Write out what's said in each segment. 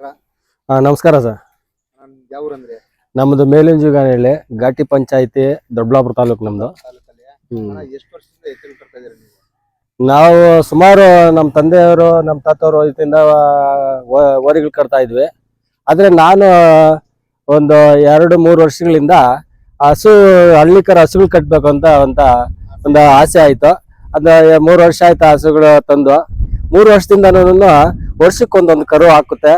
ಹಾ ನಮಸ್ಕಾರ ಸರ್. ಯಾವ್ರಂದ್ರೆ? ನಮ್ದು ಮೇಲಿಂಜುಗಾನಹಳ್ಳಿ ಘಾಟಿ ಪಂಚಾಯತಿ ದೊಡ್ಡಬಳ್ಳಾಪುರ ತಾಲೂಕು ನಮ್ದು. ತಾಲೂಕಲ್ಲಿ? ಹ್ಮ್. ಎಷ್ಟು ವರ್ಷದಿಂದ ಎತ್ತುಗಳು ಕಟ್ತಾ ಇದೀರ ನೀವು? ನಾವು ಸುಮಾರು ನಮ್ಮ ತಂದೆಯವರು ನಮ್ಮ ತಾತವರು ಇದರಿಂದ ಓರಿಗಳು ಕಟ್ತಾ ಇದ್ವಿ. ಆದರೆ ನಾನು ಒಂದು ಎರಡು ಮೂರು ವರ್ಷಗಳಿಂದ ಹಸು ಹಳ್ಳಿಕರ ಹಸುಗಳು ಕಟ್ಟಬೇಕು ಅಂತ ಅಂತ ಒಂದು ಆಸೆ ಆಯಿತು. ಅದ ಮೂರು ವರ್ಷ ಆಯ್ತು ಹಸುಗಳು ತಂದು. ಮೂರು ವರ್ಷದಿಂದ ವರ್ಷಕ್ಕೊಂದೊಂದು ಕರು ಹಾಕುತ್ತೆ.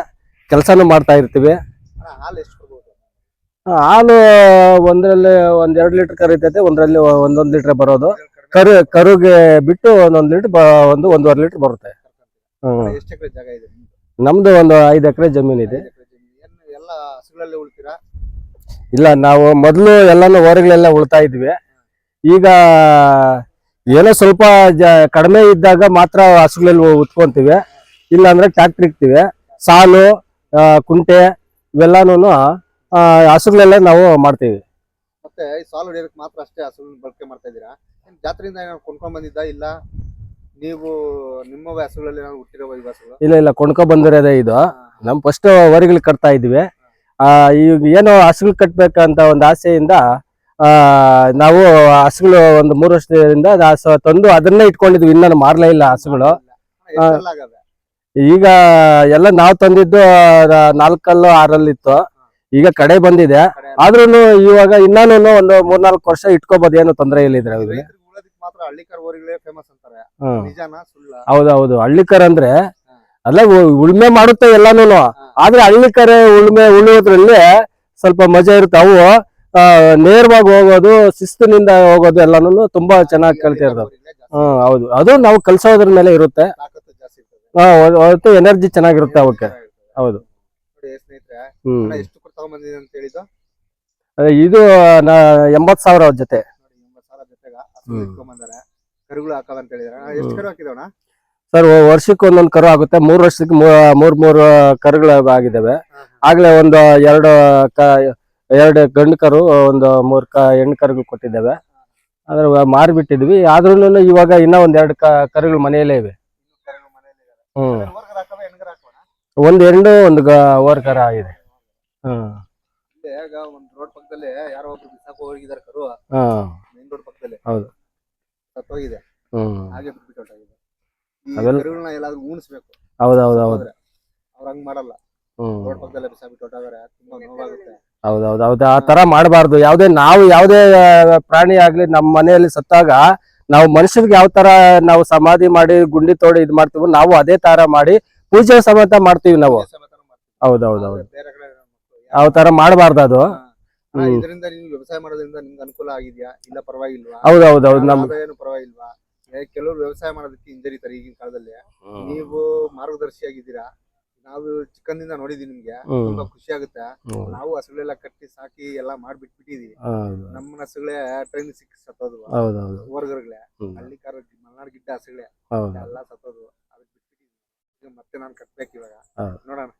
ಕೆಲಸನೂ ಮಾಡ್ತಾ ಇರ್ತೀವಿ. ಹಾಲು ಎಷ್ಟು ಒಂದೆರಡು ಆ, ಹಾಲು ಒಂದ್ರಲ್ಲಿ ಒಂದ್ ಎರಡು ಲೀಟರ್ ಕರೀತೈತೆ ಒಂದರಲ್ಲಿ ಒಂದೊಂದು ಲೀಟರ್ ಬರೋದು. ಕರು ಕರುಗೆ ಬಿಟ್ಟು ಒಂದೊಂದು ಲೀಟರ್ ಒಂದು ಒಂದೂವರೆ ಲೀಟರ್ ಬರುತ್ತೆ. ಹ್ಮ್. ನಿಮ್ದು? ಒಂದು ಐದು ಎಕರೆ ಜಮೀನು ಇದೆ. ಇಲ್ಲ ನಾವು ಮೊದಲು ಎಲ್ಲಾನು ಹೊರಗಳೆಲ್ಲ ಉಳ್ತಾ ಇದ್ವಿ. ಈಗ ಏನೋ ಸ್ವಲ್ಪ ಜ- ಕಡಿಮೆ ಇದ್ದಾಗ ಮಾತ್ರ ಹಸುಗಳಲ್ಲಿ ಉತ್ಕೊಂತೀವಿ. ಇಲ್ಲ ಅಂದ್ರೆ ಟ್ಯಾಕ್ಟ್ರ್ ಇಕ್ತಿವಿ. ಸಾಲು ಕುಂಟೆ ಇವೆಲ್ಲಾನು ಹಸುಗಳಲ್ಲೇ ನಾವು ಮಾಡ್ತೀವಿ. ಮತ್ತೆ ಈ ಸಾಲು ಹೊಡಿಯೋದಕ್ಕೆ ಮಾತ್ರ ಅಷ್ಟೇ ಹಸುಗಳನ್ನ ಬಳಕೆ ಮಾಡ್ತಾ ಇದೀರಾ ಏನ್ ಜಾತ್ರೆಯಿಂದ ಏನಾದ್ರು ಕೊಂಡ್ಕೊಂಡ್ ಬಂದಿದ್ದ? ಇಲ್ಲ? ನೀವು ನಿಮ್ಮ ಹಸುಗಳಲ್ಲಿ ಏನಾದ್ರು ಹುಟ್ಟಿರೋ ಈ ಹಸುಗಳು? ಇಲ್ಲ ಇಲ್ಲ ಕೊಂಡ್ಕೊ ಬಂದಿರೋದೇ ಇದು. ನಮ್ ಫಸ್ಟ್ ವರಿಗಳು ಕಟ್ತಾ ಇದ್ವಿ ಆ ಈಗ ಏನು ಹಸುಗಳು ಕಟ್ಬೇಕಂತ ಒಂದು ಆಸೆಯಿಂದ ಆ ನಾವು ಹಸುಗಳು ಒಂದು ಮೂರು ವರ್ಷದಿಂದ ಅದು ಹಸು ತಂದು ಅದನ್ನೇ ಇಟ್ಕೊಂಡಿದ್ವಿ. ಇನ್ನೂ ಮಾರ್ಲೇ ಇಲ್ಲ ಹಸುಗಳು. ಎಷ್ಟೆಲ್ಲ ಆಗವೆ? ಈಗ ಎಲ್ಲ ನಾವು ತಂದಿದ್ದು ನಾಲ್ಕಲ್ಲು ಆರಲ್ಲಿ ಇತ್ತು. ಈಗ ಕಡೆ ಬಂದಿದೆ. ಆದ್ರೂ ಆದ್ರೂನು ಇವಾಗ ಇನ್ನೂ ಒಂದು ಮೂರ್ನಾಲ್ಕು ವರ್ಷ ಇಟ್ಕೋಬಹುದು ಏನು ತೊಂದರೆ ಇಲ್ಲ ಇದ್ರೆ ರೈತರಿಗೆ ಉಳೋದಕ್ಕೆ ಮಾತ್ರ ಫೇಮಸ್ ಅಂತಾರೆ. ಹ್ಮ್. ನಿಜಾನ ಸುಳ್ಳ? ಹೌದೌದು. ಹಳ್ಳಿಕರ್ ಅಂದ್ರೆ ಅಲ್ಲ ಉಳ್ಮೆ ಮಾಡುತ್ತೆ ಎಲ್ಲಾನು ಆದ್ರೆ ಹಳ್ಳಿಕರೆ ಉಳ್ಮೆ ಉಳಿಯೋದ್ರಲ್ಲಿ ಸ್ವಲ್ಪ ಮಜಾ ಇರುತ್ತೆ. ಅವು ನೇರವಾಗಿ ಹೋಗೋದು ಶಿಸ್ತಿನಿಂದ ಹೋಗೋದು ಎಲ್ಲಾನು ತುಂಬಾ ಚೆನ್ನಾಗಿ ಕಲ್ತಾ ಹ್ಮ್ ಹೌದು. ಅದು ನಾವು ಕಲ್ಸೋದ್ರ ಮೇಲೆ ಇರುತ್ತೆ. ಆ, ಒ- ಎನರ್ಜಿ ಚೆನ್ನಾಗಿರುತ್ತೆ ಅವಕ್ಕೆ. ಹೌದು. ಹ್ಮ್. ಎಷ್ಟು ಕೊಟ್ಟು ತಗೊಂಬಂದಿದೆ ಅಂತ ಹೇಳಿದ್ದು? ಅದೇ ಇದು ಎಂಬತ್ ಸಾವಿರ ಅವ್ರ ಜೊತೆ. ನೋಡಿ ಎಂಬತ್ತು ಸಾವಿರ ಜೊತೆಗ ಹಸು ಹ್ಮ್. ಇಟ್ಕೊಂಬಂದಾರೆ. ಕರುಗಳು ಹಾಕವ ಅಂತ ಹೇಳಿದಾರೆ. ಅಣ್ಣ, ಎಷ್ಟು ಹ್ಮ್. ಕರು ಹಾಕಿದವಣ ಸರ್ ವರ್ಷಕ್ಕೆ ಒಂದೊಂದು ಕರು ಆಗುತ್ತೆ. ಮೂರು ವರ್ಷಕ್ಕೆ ಮೂರ್ ಮೂರು ಕರುಗಳು ಆಗಿದ್ದಾವೆ. ಆಗ್ಲೇ ಒಂದು ಎರಡು ಎರಡು ಗಂಡು ಕರು ಒಂದು ಮೂರ್ ಕ ಹೆಣ್ಣು ಕರುಗಳು ಕೊಟ್ಟಿದ್ದಾವೆ. ಅದ್ರ ಮಾರಿಬಿಟ್ಟಿದ್ವಿ. ಆದ್ರೂ ಇವಾಗ ಇನ್ನ ಒಂದ್ ಎರಡು ಕ ಕರುಗಳು ಮನೆಯಲ್ಲೇ ಇವೆ. ಹ್ಮ್. ಒಂದ್ ಎರಡು ಒಂದು ಗ ಓರ್ ಕರ ಆಗಿದೆ. ಹ್ಮ್. ಈಗ ಒಂದ್ ರೋಡ್ ಪಕ್ಕದಲ್ಲಿ ಯಾರೋ ಒಬ್ರು ಬಿಸಾಕ ಹೋಗಿದಾರೆ ಕರು. ಹಾ. ಮೇನ್ ರೋಡ್ ಪಕ್ಕದಲ್ಲಿ. ಹೌದು. ಸತ್ತೋಗಿದೆ. ಹ್ಮ್. ಹಾಗೆ ಬಿಟ್ಬಿಟ್ಟು ಹೊರ್ಟೋಗಿದೆ. ಈ ಕರುಗಳನ್ನ ಎಲ್ಲಾದ್ರೂ ಉಣಿಸ್ಬೇಕು. ಹೌದು ಹೌದು ಹೌದು ಅವ್ರ ಹಂಗ್ ಮಾಡಲ್ಲ. ಹ್ಮ್. ರೋಡ್ ಪಕ್ಕದಲ್ಲೇ ಬಿಸಾಕ್ಬಿಟ್ಟು ಹೊರ್ಟೋದ್ರೆ ತುಂಬಾ ನೋವಾಗುತ್ತೆ. ಹೌದು ಹೌದು ಆ ತರ ಮಾಡಬಾರ್ದು. ಯಾವ್ದೇ ನಾವು ಯಾವ್ದೇ ಆ, ಪ್ರಾಣಿ ಆಗ್ಲಿ ನಮ್ಮ ಮನೆಯಲ್ಲಿ ಸತ್ತಾಗ ನಾವು ಮನುಷ್ಯರಿಗೆ ಯಾವ ತರ ನಾವು ಸಮಾಧಿ ಮಾಡಿ ಗುಂಡಿ ತೋಡಿ ಇದ್ ಮಾಡ್ತೀವಿ ನಾವು ಅದೇ ತರ ಮಾಡಿ ಪೂಜೆ ಸಮೇತ ಮಾಡ್ತೀವಿ ನಾವು. ಹೌದೌದೌದು. ಯಾವ ತರ ಮಾಡಬಾರ್ದು ಅದು. ಇದರಿಂದ ನೀವು ವ್ಯವಸಾಯ ಮಾಡೋದ್ರಿಂದ ನಿಮ್ಗೆ ಅನುಕೂಲ ಆಗಿದ್ಯಾ? ಇಲ್ಲ ಪರವಾಗಿಲ್ವಾ? ಹೌದೌದೌದು ನಮ್ ಏನು ಪರವಾಗಿಲ್ವಾ? ಕೆಲವ್ರು ವ್ಯವಸಾಯ ಮಾಡೋದಕ್ಕೆ ಹಿಂಜರಿತಾರೆ ಈಗಿನ ಕಾಲದಲ್ಲಿ. ನೀವು ಮಾರ್ಗದರ್ಶಿಯಾಗಿದ್ದೀರಾ? ನಾವು ಚಿಕ್ಕಂದಿಂದ ನೋಡಿದೀವಿ ನಿಮ್ಗೆ. ಹ್ಮ್. ತುಂಬಾ ಖುಷಿ ಆಗುತ್ತೆ. ಹ್ಮ್. ನಾವು ಹಸುಗಳೆಲ್ಲ ಕಟ್ಟಿ ಸಾಕಿ ಎಲ್ಲಾ ಮಾಡ್ಬಿಟ್ಬಿಟ್ಟಿದೀವಿ. ಹೌದು. ನಮ್ಮ ಹಸುಗಳೇ ಟ್ರೈನ್ ಸಿಕ್ಕಿ ಸತ್ತೋದು ಹೌದೌದು. ಓರ್ಗರ್ಗಳೇ ಹ್ಮ್. ಹಳ್ಳಿ ಕಾರ ಮಲ್ನಾಡ್ ಗಿಡ್ಡ ಹಸುಗಳೇ. ಹೌದು. ಎಲ್ಲ ಸತ್ತೋದು ಅದಕ್ಕೆ ಬಿಟ್ಬಿಟ್ಟಿದೀವಿ. ಈಗ ಮತ್ತೆ ನಾನು ಕಟ್ಬೇಕು ಇವಾಗ. ಹೌದು. ನೋಡೋಣ.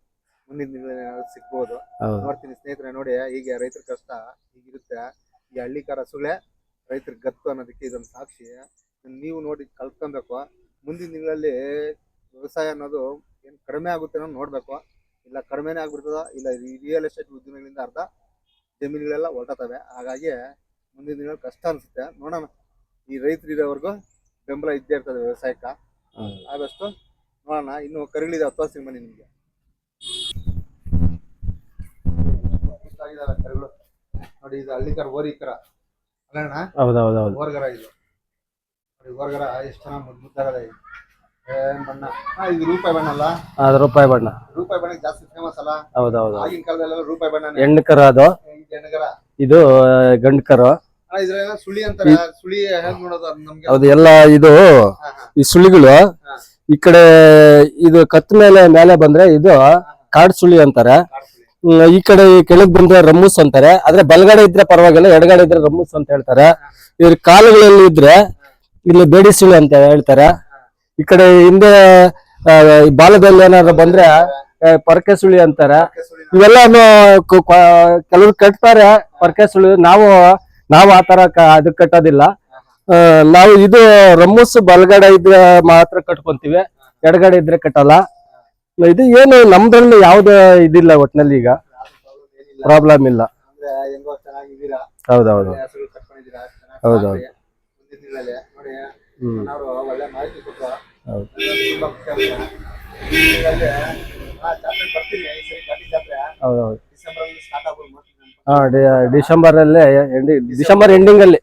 ಮುಂದಿನ ದಿನ ಸಿಗ್ಬೋದು. ಹೌದು. ನೋಡ್ತೀನಿ ಸ್ನೇಹಿತರೆ ನೋಡಿ ಈಗ ರೈತರ ಕಷ್ಟ ಹೀಗಿರುತ್ತೆ ಈ ಹಳ್ಳಿ ಕಾರ ಹಸುಗಳೇ ರೈತರ ಗತ್ತು ಅನ್ನೋದಕ್ಕೆ ಇದೊಂದು ಸಾಕ್ಷಿ. ನೀವು ನೋಡಿ ಕಲ್ತ್ಕೊಬೇಕು. ಮುಂದಿನ ದಿನಗಳಲ್ಲಿ ವ್ಯವಸಾಯ ಅನ್ನೋದು ಏನು ಕಡಿಮೆ ಆಗುತ್ತೆ ಅನ್ನೋದು ನೋಡ್ಬೇಕು. ಇಲ್ಲ ಕಡಿಮೆನೇ ಆಗ್ಬಿಡ್ತದ ಇಲ್ಲ ರಿಯಲ್ ಎಸ್ಟೇಟ್ ಉದ್ಯಮಗಳಿಂದ ಅರ್ಧ ಜಮೀನುಗಳೆಲ್ಲ ಹೊರಟತವೆ ಹಾಗಾಗಿ ಮುಂದಿನ ದಿನಗಳು ಕಷ್ಟ ಅನ್ಸುತ್ತೆ. ನೋಡೋಣ. ಈ ರೈತರು ಇರೋವರೆಗೂ ಬೆಂಬಲ ಇದ್ದೇ ಇರ್ತದೆ ವ್ಯವಸಾಯಕ್ಕೆ. ಆದಷ್ಟು ನೋಡೋಣ. ಇನ್ನು ಕರುಗಳಿದೆ ಹತ್ತು ವರ್ಷ ಬನ್ನಿ ನಿಮಗೆ ಕರಿಗಳು. ನೋಡಿ ಇದು ಹಳ್ಳಿಕರ ಓರಿಕರ ಅಲ್ಲಣ್ಣ ಹೌದೌದು ಹೌದು ಓರ್ಗರ ಇದು. ನೋಡಿ ಓರ್ಗರ ಎಷ್ಟು ಚೆನ್ನಾಗಿ ಮುದ್ದು ಮುದ್ದಾಗದ. ಬಣ್ಣ? ಹಾ ಇದು ರೂಪಾಯಿ ಬಣ್ಣ ಅಲ್ಲ? ಅದ್ ರೂಪಾಯಿ ಬಣ್ಣ. ರೂಪಾಯಿ ಬಣ್ಣಕ್ಕೆ ಜಾಸ್ತಿ ಫೇಮಸ್ ಅಲ್ಲ? ಹೌದೌದು. ಆಗಿನ ಕಾಲದಲ್ಲೆಲ್ಲ ರೂಪಾಯಿ ಬಣ್ಣನೇ ಹೆಣ್ಣು ಕರು ಅದು. ಇದು ಹೆಣ್ಗರ ಇದು ಗಂಡು ಕರು. ಅಣ್ಣ ಇದ್ರೆಲ್ಲ ಸುಳಿ ಅಂತಾರೆ. ಸುಳಿ ಹೇಗ್ ನೋಡೋದು ಅದು ನಮ್ಗೆ. ಹೌದು ಎಲ್ಲ ಇದು ಹಾ, ಹಾ. ಈ ಸುಳಿಗಳು ಈ ಕಡೆ ಇದು ಕತ್ ಮೇಲೆ ಮೇಲೆ ಬಂದ್ರೆ ಇದು ಕಾಡ್ ಸುಳಿ ಅಂತಾರೆ. ಹ್ಮ್, ಈ ಕಡೆ ಕೆಳಗ್ ಬಂದ್ರೆ ರಮ್ಮೂಸ್ ಅಂತಾರೆ. ಆದ್ರೆ ಬಲಗಡೆ ಇದ್ರೆ ಪರವಾಗಿಲ್ಲ ಎಡಗಡೆ ಇದ್ರೆ ರಮ್ಮೂಸ್ ಅಂತ ಹೇಳ್ತಾರೆ. ಇದ್ರ ಕಾಲುಗಳಲ್ಲಿ ಇದ್ರೆ ಇಲ್ಲಿ ಬೇಡಿ ಸುಳಿ ಅಂತ ಹೇಳ್ತಾರೆ. ಈ ಕಡೆ ಹಿಂದೆ ಬಾಲದಲ್ಲಿ ಏನಾದ್ರು ಬಂದ್ರೆ ಪೊರಕೆ ಸುಳಿ ಅಂತಾರೆ. ಇವೆಲ್ಲಾನು ಕೆಲವ್ರು ಕಟ್ತಾರೆ ಪೊರಕೆ ಸುಳಿ ನಾವು ನಾವು ಆ ತರ ಅದು ಕಟ್ಟೋದಿಲ್ಲ. ನಾವು ಇದು ರಮ್ಮಸ್ ಬಲಗಡೆ ಇದ್ರ ಮಾತ್ರ ಕಟ್ಕೊಂತೀವಿ. ಎಡಗಡೆ ಇದ್ರೆ ಕಟ್ಟಲ್ಲ. ಇದು ಏನು ನಮ್ದ್ರಲ್ಲಿ ಯಾವ್ದು ಇದಿಲ್ಲ ಒಟ್ನಲ್ಲಿ ಈಗ. ಪ್ರಾಬ್ಲಮ್ ಇಲ್ಲ. ಹೌದೌದು. ಹೌದೌದು. ಹ್ಮ್. ಹೌದು. ಡಿಸೆಂಬರ್ ಡಿಸೆಂಬರ್ ಎಂಡಿಂಗ್ ಅಲ್ಲಿ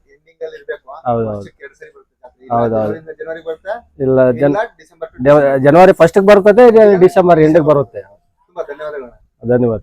ಹೌದೌದು. ಇಲ್ಲ ಜನವರಿ ಫಸ್ಟ್ ಬರ್ತದೆ ಡಿಸೆಂಬರ್ ಎಂಡಿಗೆ ಬರುತ್ತೆ? ಧನ್ಯವಾದ.